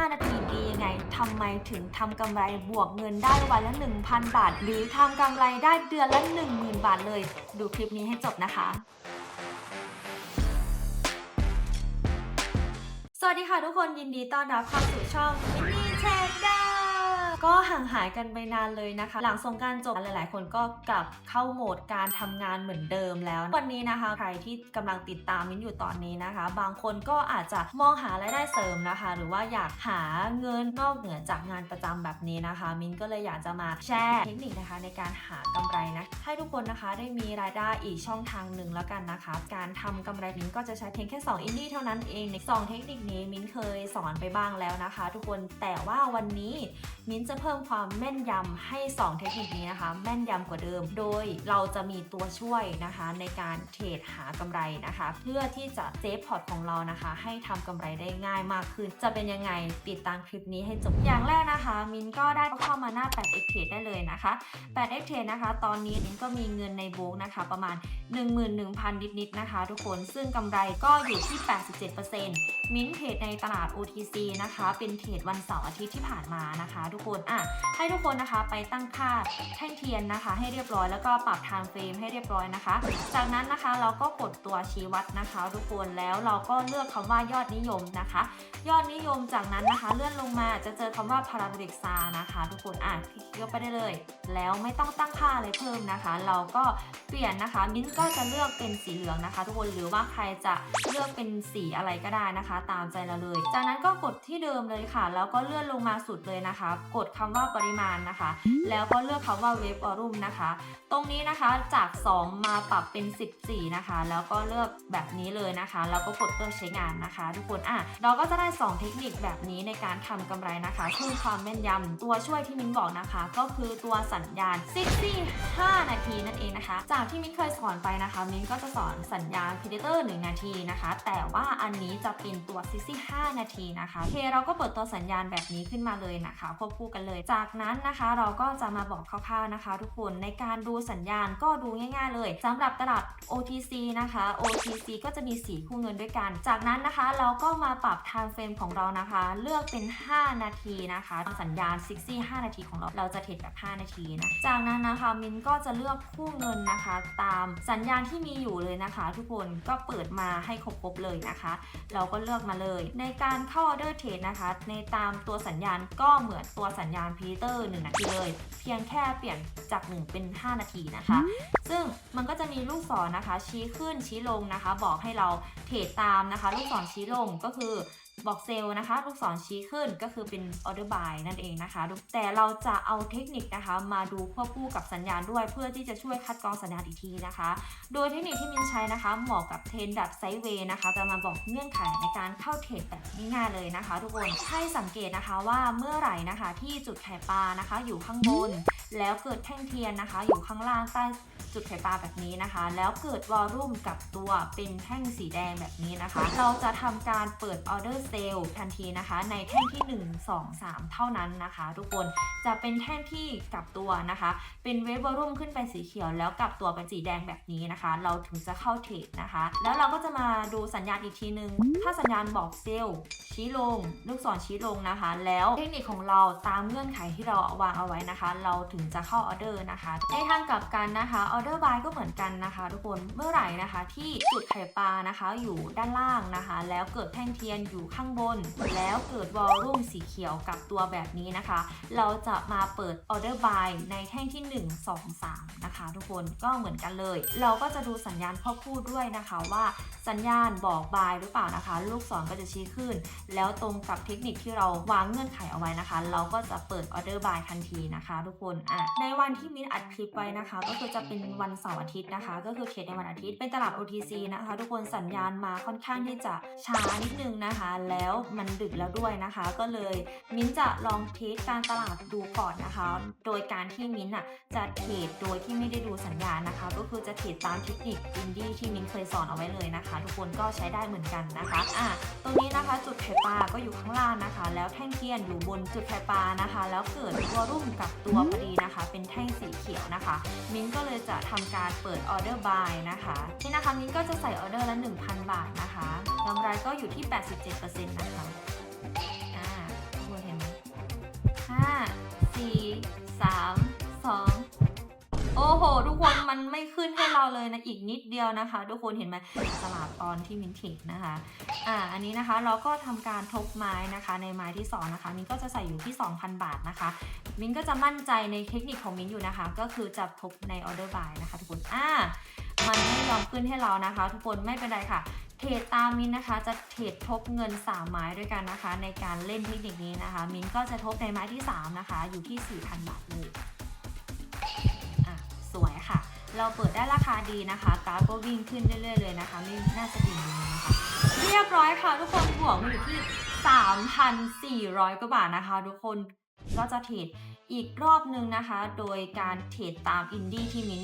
5 นาทีดียังไงทำไมถึงทำกำไรบวกเงินได้วันละ 1,000 บาท หรือทำกำไรได้เดือนละ 10,000 บาทเลย ดูคลิปนี้ให้จบนะคะสวัสดีค่ะทุกคนยินดีต้อนรับเข้าสู่ช่องมินนี่เชนดา ก็ห่างหายกันไปนานเลยนะคะ หลังสงกรารจบหลาย ๆ คนก็กลับเข้าโหมดการทำงานเหมือนเดิมแล้ว วันนี้นะคะ ใครที่กำลังติดตามมินอยู่ตอนนี้นะคะ บางคนก็อาจจะมองหารายได้เสริมนะคะ หรือว่าอยากหาเงินนอกเหนือจากงานประจำแบบนี้นะคะ มินก็เลยอยากจะมาแชร์เทคนิคนะคะในการหากำไรนะให้ทุกคนนะคะได้มีรายได้อีกช่องทางหนึ่งแล้วกันนะคะ การทำกำไรมินก็จะใช้เพียงแค่ 2 อินดี้เท่านั้นเองในสองเทคนิคนี้มินเคยสอนไปบ้างแล้วนะคะ ทุกคนแต่ว่าวันนี้มิ้นจะเพิ่มความแม่นยำให้ 2 เทคนิคนี้นะคะ แม่นยำกว่าเดิม โดยเราจะมีตัวช่วยนะคะในการเทรดหากำไรนะคะ เพื่อที่จะเซฟพอร์ตของเรานะคะ ให้ทำกำไรได้ง่ายมากขึ้น จะเป็นยังไงติดตามคลิปนี้ให้จบอย่างแรกนะคะ มินก็ได้เข้ามาหน้า 8x trade ได้เลยนะคะ 8x trade นะคะ ตอนนี้มินก็มีเงินในโบกนะคะ ประมาณ 11,000 นิดๆนะคะ ทุกคนซึ่งกำไรก็อยู่ที่ 87%มิ้นเทรดในตลาด OTC นะคะ เป็นเทรดวันเสาร์อาทิตย์ที่ผ่านมานะคะ ทุกคนอะให้ทุกคนนะคะไปตั้งค่าแท่งเทียนนะคะ ให้เรียบร้อยแล้วก็ปรับ time frame ให้เรียบร้อยนะคะ จากนั้นนะคะเราก็กดตัวชี้วัดนะคะ ทุกคนแล้วเราก็เลือกคำว่ายอดนิยมนะคะ ยอดนิยมจากนั้นนะคะ เลื่อนลงมาจะเจอคำว่า parabolic star นะคะ ทุกคนอะคลิกเข้าไปได้เลย แล้วไม่ต้องตั้งค่าอะไรเพิ่มนะคะ เราก็เปลี่ยนนะคะมิ้นก็จะเลือกเป็นสีเหลืองนะคะ ทุกคนหรือว่าใครจะเลือกเป็นสีอะไรก็ได้นะคะ ตามใจเราเลย จากนั้นก็กดที่เดิมเลยค่ะ แล้วก็เลื่อนลงมาสุดเลยนะคะ กดคำว่าปริมาณนะคะ แล้วก็เลือกคำว่าเวฟออรุมนะคะ ตรงนี้นะคะจาก 2 มาปรับเป็น 14 นะคะ แล้วก็เลือกแบบนี้เลยนะคะ แล้วก็กดเลือกใช้งานนะคะ ทุกคนอะเราก็จะได้ 2 เทคนิคแบบนี้ในการทำกำไรนะคะเพิ่มความแม่นยำตัวช่วยที่มิ้นบอกนะคะ ก็คือตัวสัญญาณซิกซี่5นาทีนั่นเองนะคะ จากที่มิ้นเคยสอนไปนะคะ มิ้นก็จะสอนสัญญาณ Predator 1 นาทีนะคะ แต่ว่าอันนี้จะเป็นตัวซิกซี่5นาทีนะคะโอเคเราก็เปิดตัวสัญญาณแบบนี้ขึ้นมาเลยนะคะควบคู่กันเลย จากนั้นนะคะเราก็จะมาบอกคร่าวๆนะคะ ทุกคนในการดูสัญญาณก็ดูง่าย ๆ เลยสำหรับตลาด OTC นะคะ OTC ก็จะมี4คู่เงินด้วยกัน จากนั้นนะคะเราก็มาปรับ time frame ของเรานะคะ เลือกเป็น 5 นาทีนะคะสัญญาณ 60 5 นาทีของเราเราจะเทรดแบบ 5 นาทีนะจากนั้นนะคะมินก็จะเลือกคู่เงินนะคะ ตามสัญญาณที่มีอยู่เลยนะคะ ทุกคนก็เปิดมาให้ครบๆเลยนะคะ เราก็เลือกมาเลย ในการเข้าออเดอร์เทรดนะคะ ในตามตัวสัญญาณก็เหมือนตัวสัญญาณพีเตอร์1นาทีเลย เพียงแค่เปลี่ยนจาก 1 เป็น 5 นาทีนะคะ ซึ่งมันก็จะมีลูกศรนะคะ ชี้ขึ้นชี้ลงนะคะ บอกให้เราเทรดตามนะคะ ลูกศรชี้ลงก็คือ บอกเซลล์นะคะลูกศรชี้ขึ้นก็คือเป็น order buy นั่นเองนะคะ แต่เราจะเอาเทคนิคนะคะ มาดูควบคู่กับสัญญาณด้วย เพื่อที่จะช่วยคัดกรองสัญญาณอีกทีนะคะ โดยเทคนิคที่มินใช้นะคะ เหมาะกับเทรนแบบไซด์เวย์นะคะ จะมาบอกเงื่อนไขในการเข้าเทรดแบบง่ายๆเลยนะคะ ทุกคนให้สังเกตนะคะว่าเมื่อไหร่นะคะที่จุดไข่ปลานะคะ อยู่ข้างบน แล้วเกิดแท่งเทียนนะคะ อยู่ข้างล่างใต้ จุดไข่ปลาแบบนี้นะคะ แล้วเกิดวอลลุ่มกับตัวเป็นแท่งสีแดงแบบนี้นะคะ เราจะทำการเปิดออเดอร์เซลล์ทันทีนะคะ ในแท่งที่ 1 2 3 เท่านั้นนะคะ ทุกคนจะเป็นแท่งที่กลับตัวนะคะ เป็นเวฟวอลลุ่มขึ้นไปสีเขียว แล้วกลับตัวเป็นสีแดงแบบนี้นะคะ เราถึงจะเข้าเทรดนะคะ แล้วเราก็จะมาดูสัญญาณอีกทีนึง ถ้าสัญญาณบอกเซลล์ชี้ลง ลูกศรชี้ลงนะคะ แล้วเทคนิคของเราตามเงื่อนไขที่เราวางเอาไว้นะคะ เราถึงจะเข้าออเดอร์นะคะในทางกลับกันนะคะออเดอร์บายก็เหมือนกันนะคะ ทุกคนเมื่อไหร่นะคะ ที่จุดไข่ปลานะคะอยู่ด้านล่างนะคะ แล้วเกิดแท่งเทียนอยู่ข้างบน แล้วเกิดวอลลุ่มสีเขียวกับตัวแบบนี้นะคะ เราจะมาเปิดออเดอร์บายในแท่งที่ 1 2 3 นะคะ ทุกคนก็เหมือนกันเลย เราก็จะดูสัญญาณควบคู่ด้วยนะคะว่าสัญญาณบอกบายหรือเปล่านะคะ ลูกศรก็จะชี้ขึ้น แล้วตรงกับเทคนิคที่เราวางเงื่อนไขเอาไว้นะคะ เราก็จะเปิดออเดอร์บายทันทีนะคะ ทุกคนอะในวันที่มินอัดคลิปไว้นะคะ ก็คือจะเป็นวันเสาร์อาทิตย์นะคะ ก็คือเทรดในวันอาทิตย์เป็นตลาด OTC นะคะ ทุกคนสัญญาณมาค่อนข้างที่จะช้านิดนึงนะคะ แล้วมันดึกแล้วด้วยนะคะ ก็เลยมิ้นจะลองเทสการตลาดดูก่อนนะคะ โดยการที่มิ้นอะจะเทรดโดยที่ไม่ได้ดูสัญญาณนะคะ ก็คือจะเทรดตามเทคนิคอินดี้ที่มิ้นเคยสอนเอาไว้เลยนะคะ ทุกคนก็ใช้ได้เหมือนกันนะคะอะตรงนี้นะคะจุดไข่ปลาก็อยู่ข้างล่างนะคะ แล้วแท่งเทียนอยู่บนจุดไข่ปลานะคะ แล้วเกิดวอลุ่มกับตัวพอดีนะคะ เป็นแท่งสีเขียวนะคะ มิ้นก็เลยจะทำการเปิดออเดอร์บายนะคะนี่นะคะมินก็จะใส่ออเดอร์ละ 1,000 บาทนะคะกำไรก็อยู่ที่ 87%นะคะ มันไม่ขึ้นให้เราเลยนะอีกนิดเดียวนะคะ ทุกคนเห็นไหมตลาดตอนที่มินเทคนะคะอ่าอันนี้นะคะเราก็ทำการทบไม้นะคะในไม้ที่สองนะคะ มินก็จะใส่อยู่ที่ 2,000 บาทนะคะ มินก็จะมั่นใจในเทคนิคของมินอยู่นะคะ ก็คือจะทบในออเดอร์บายนะคะทุกคนอ่ามันไม่ยอมขึ้นให้เรานะคะ ทุกคนไม่เป็นไรค่ะเทรดตามมินนะคะจะเทรดทบเงิน 3 ไม้ด้วยกันนะคะ ในการเล่นเทคนิคนี้นะคะ มินก็จะทบในไม้ที่ 3 นะคะ อยู่ที่ 4,000 บาทเลย อะ สวยค่ะ เราเปิดได้ราคาดีนะคะกราฟก็วิ่งขึ้นเรื่อยๆเลยนะคะ ไม่น่าจะดิ่งเลยนะคะเรียบร้อยค่ะทุกคนบวกมาอยู่ที่ 3,400 กว่าบาทนะคะ ทุกคนก็จะเทรดอีกรอบนึงนะคะ โดยการเทรดตามอินดี้ที่มิ้น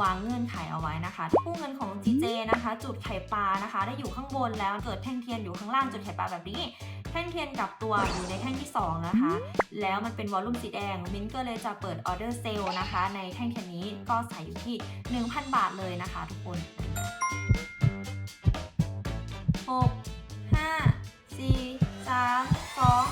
วางเงื่อนไขเอาไว้นะคะกู้เงินของ GJ นะคะ จุดไข่ปลานะคะ ได้อยู่ข้างบนแล้วเกิดแท่งเทียนอยู่ข้างล่างจุดไข่ปลาแบบนี้ แท่งเทียนกลับตัวอยู่ในแท่งที่ 2 นะคะ แล้วมันเป็นวอลลุ่มสีแดงมิ้นก็เลยจะเปิดออเดอร์เซลล์นะคะ ในแท่งเทียนนี้ก็ใส่อยู่ที่ 1,000 บาทเลยนะคะทุกคนหกห้าสี่สามสอง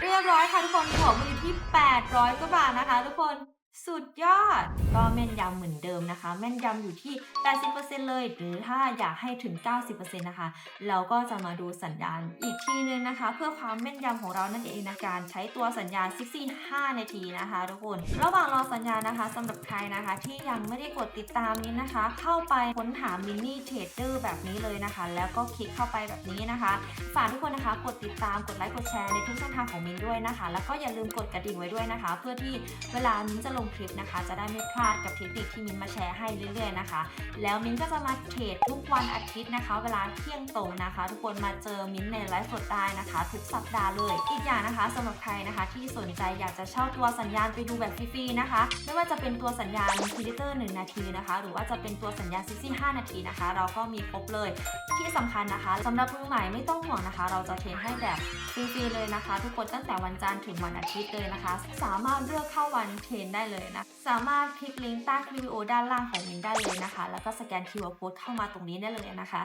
เรียบร้อยค่ะทุกคนบวกมาอยู่ที่ 800กว่าบาทนะคะทุกคน สุดยอด ก็แม่นยำเหมือนเดิมนะคะ แม่นยำอยู่ที่ 80%เลย หรือถ้าอยากให้ถึง 90%นะคะ เราก็จะมาดูสัญญาณอีกทีนึงนะคะ เพื่อความแม่นยำของเรานั่นเองในการใช้ตัวสัญญาณ 65 นาทีนะคะทุกคน ระหว่างรอสัญญาณนะคะสำหรับใครนะคะ ที่ยังไม่ได้กดติดตามนี้นะคะ เข้าไปค้นหามินิเทรดเดอร์แบบนี้เลยนะคะ แล้วก็คลิกเข้าไปแบบนี้นะคะ ฝากทุกคนนะคะ กดติดตาม กดไลค์ กดแชร์ในทุกช่องทางของมินด้วยนะคะ แล้วก็อย่าลืมกดกระดิ่งไว้ด้วยนะคะ เพื่อที่เวลามินจะลงคลิปนะคะ จะได้ไม่พลาดกับเทคนิคที่มินมาแชร์ให้เรื่อยๆนะคะ แล้วมินก็จะมาเทรดทุกวันอาทิตย์นะคะ เวลาเที่ยงตรงนะคะ ทุกคนมาเจอมินในไลฟ์สดได้นะคะ ทุกสัปดาห์เลย อีกอย่างนะคะสำหรับใครนะคะที่สนใจอยากจะเช่าตัวสัญญาณไปดูแบบฟรีๆนะคะ ไม่ว่าจะเป็นตัวสัญญาณพิลิเตอร์1นาทีนะคะ หรือว่าจะเป็นตัวสัญญาณซิซี่5นาทีนะคะ เราก็มีครบเลยที่สำคัญนะคะสำหรับมือใหม่ไม่ต้องห่วงนะคะ เราจะเทรนให้แบบฟรีๆเลยนะคะ ทุกคนตั้งแต่วันจันทร์ถึงวันอาทิตย์เลยนะคะ สามารถเลือกเข้าวันเทรนได้เลยนะ สามารถคลิกลิงก์ใต้คลิปวิดีโอด้านล่างของมินได้เลยนะคะ แล้วก็สแกน QR code เข้ามาตรงนี้ได้เลยนะคะ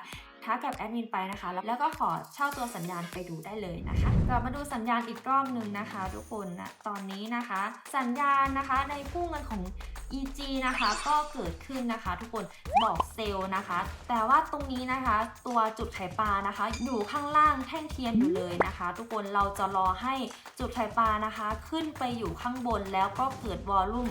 ทักกับแอดมินไปนะคะ แล้วก็ขอเช่าตัวสัญญาณไปดูได้เลยนะคะกลับมาดูสัญญาณอีกรอบหนึ่งนะคะ ทุกคนนะตอนนี้นะคะ สัญญาณนะคะในกู้เงินของ EG นะคะก็เกิดขึ้นนะคะ ทุกคนบอกเซลล์นะคะ แต่ว่าตรงนี้นะคะ ตัวจุดไข่ปลานะคะ อยู่ข้างล่างแท่งเทียนอยู่เลยนะคะ ทุกคนเราจะรอให้จุดไข่ปลานะคะ ขึ้นไปอยู่ข้างบนแล้วก็เกิดวอลลุ่ม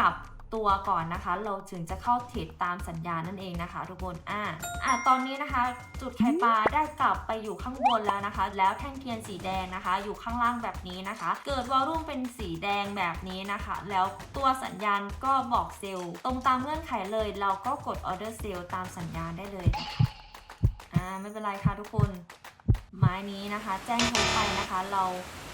กับ ตัวก่อนนะคะ เราถึงจะเข้าเทรดตามสัญญาณนั่นเองนะคะทุกคนอ่าอะตอนนี้นะคะ จุดไข่ปลาได้กลับไปอยู่ข้างบนแล้วนะคะ แล้วแท่งเทียนสีแดงนะคะ อยู่ข้างล่างแบบนี้นะคะ เกิดวอลลุ่มเป็นสีแดงแบบนี้นะคะ แล้วตัวสัญญาณก็บอกเซลล์ตรงตามเงื่อนไขเลย เราก็กดออเดอร์เซลล์ตามสัญญาณได้เลยอ่าไม่เป็นไรค่ะทุกคน ไม้นี้นะคะ แจ้งทบไปนะคะเรา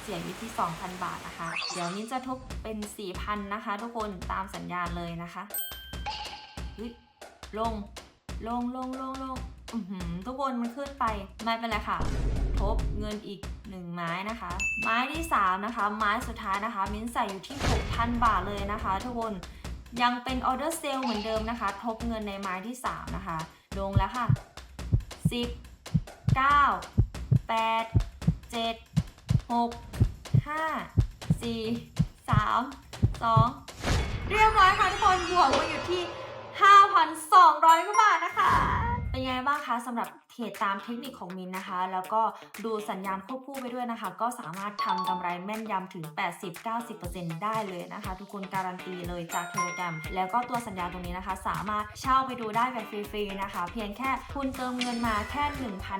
เสียอยู่ที่ 2,000 บาทนะคะ เดี๋ยวนี้จะทบเป็น 4,000 นะคะ ทุกคนตามสัญญาณเลยนะคะเฮ้ยลง ลงลงลงลงอือหือทุกคนมันขึ้นไปไม่เป็นไรค่ะ ทบเงินอีก 1 ไม้นะคะ ไม้ที่ 3 นะคะ ไม้สุดท้ายนะคะ มิ้นใส่อยู่ที่ 6,000 บาทเลยนะคะ ทุกคนยังเป็นออเดอร์เซลเหมือนเดิมนะคะ ทบเงินในไม้ที่ 3 นะคะ ลงแล้วค่ะ 10 9 8 7 6 5 4 3 2เรียบร้อยค่ะทุกคนบวกมาอยู่ที่ 5,200กว่าบาทนะคะ เป็นไงบ้างคะสำหรับ เทรดตามเทคนิคของมินนะคะ แล้วก็ดูสัญญาณควบคู่ไปด้วยนะคะ ก็สามารถทำกำไรแม่นยำถึง 80-90%ได้เลยนะคะ ทุกคนการันตีเลยจากเทเลกรมแล้วก็ตัวสัญญาตรงนี้นะคะ สามารถเช่าไปดูได้แบบฟรีๆนะคะ เพียงแค่คุณเติมเงินมาแค่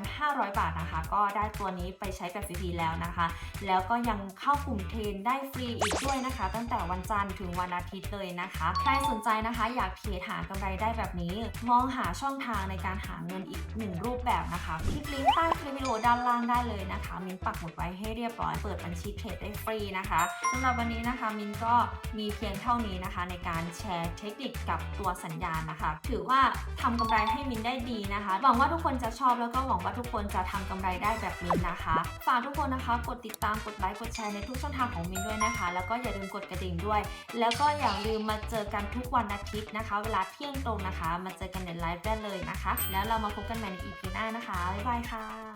1,500 บาทนะคะ ก็ได้ตัวนี้ไปใช้แบบฟรีๆแล้วนะคะ แล้วก็ยังเข้ากลุ่มเทรนได้ฟรีอีกด้วยนะคะ ตั้งแต่วันจันทร์ถึงวันอาทิตย์เลยนะคะ ใครสนใจนะคะ อยากเทรดหากำไรได้แบบนี้ มองหาช่องทางในการหาเงินอีกหนึ่งรูปแบบนะคะคลิกลิงก์ใต้คลิปวิดีโอด้านล่างได้เลยนะคะ มินปักหมุดไว้ให้เรียบร้อยเปิดบัญชีเทรดได้ฟรีนะคะสำหรับวันนี้นะคะมินก็มีเพียงเท่านี้นะคะ ในการแชร์เทคนิคกับตัวสัญญาณนะคะ ถือว่าทำกำไรให้มินได้ดีนะคะ หวังว่าทุกคนจะชอบแล้วก็หวังว่าทุกคนจะทำกำไรได้แบบมินนะคะฝากทุกคนนะคะกดติดตามกดไลค์กดแชร์ในทุกช่องทางของมินด้วยนะคะ แล้วก็อย่าลืมกดกระดิ่งด้วย แล้วก็อย่าลืมมาเจอกันทุกวันอาทิตย์นะคะ เวลาเที่ยงตรงนะคะ มาเจอกันในไลฟ์ได้เลยนะคะ แล้วเรามาพบกันใหม่ใน EP หน้านะคะ บ๊ายบายค่ะ